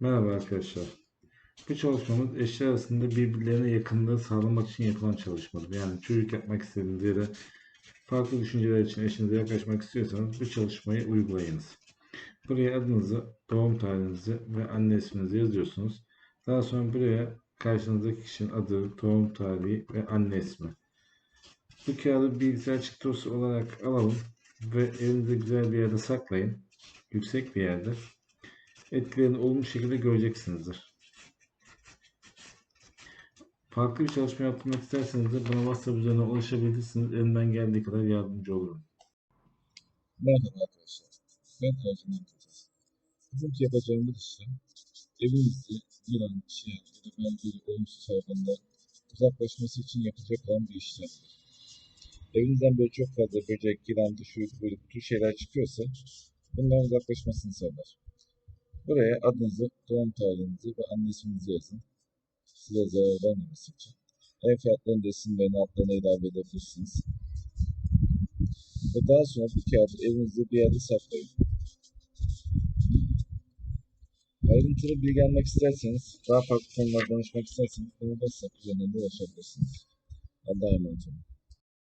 Merhaba arkadaşlar. Bu çalışmamız eşler arasında birbirlerine yakınlığı sağlamak için yapılan çalışmadır. Yani çocuk yapmak istediğiniz ya farklı düşünceler için eşinize yaklaşmak istiyorsanız bu çalışmayı uygulayınız. Buraya adınızı, doğum tarihinizi ve anne isminizi yazıyorsunuz. Daha sonra buraya karşınızdaki kişinin adı, doğum tarihi ve anne ismi. Bu kağıdı bilgisayar çıktısı olarak alalım ve elinizde güzel bir yerde saklayın. Yüksek bir yerde etkilerini olumlu şekilde göreceksinizdir. Farklı bir çalışma yapmak isterseniz de bana WhatsApp üzerinden ulaşabilirsiniz. Elimden geldiği kadar yardımcı olurum. Merhaba arkadaşlar. Ben Ercüment Hoca. Bugünkü yapacağımız işlem evinizde yılan, çiğ ya da benzeri olumsuz hayvanlar uzaklaşması için yapılacak olan bir işlemdir. Evinizden böyle çok fazla böcek, yılan, dışı, böyle bu tür şeyler çıkıyorsa bundan uzaklaşmasını sağlar. Buraya adınızı, doğum tarihinizi ve anne isminizi yazın. Size zarar vermemesi için. Ev fiyatlarını da isimlerini altlarına ilave edebilirsiniz. Ve daha sonra bu kağıdı evinizde bir yerde saklayın. Ayrıntılı bilgi almak isterseniz, daha farklı konularda danışmak isterseniz bana WhatsApp üzerinden de ulaşabilirsiniz. Allah'a emanet olun.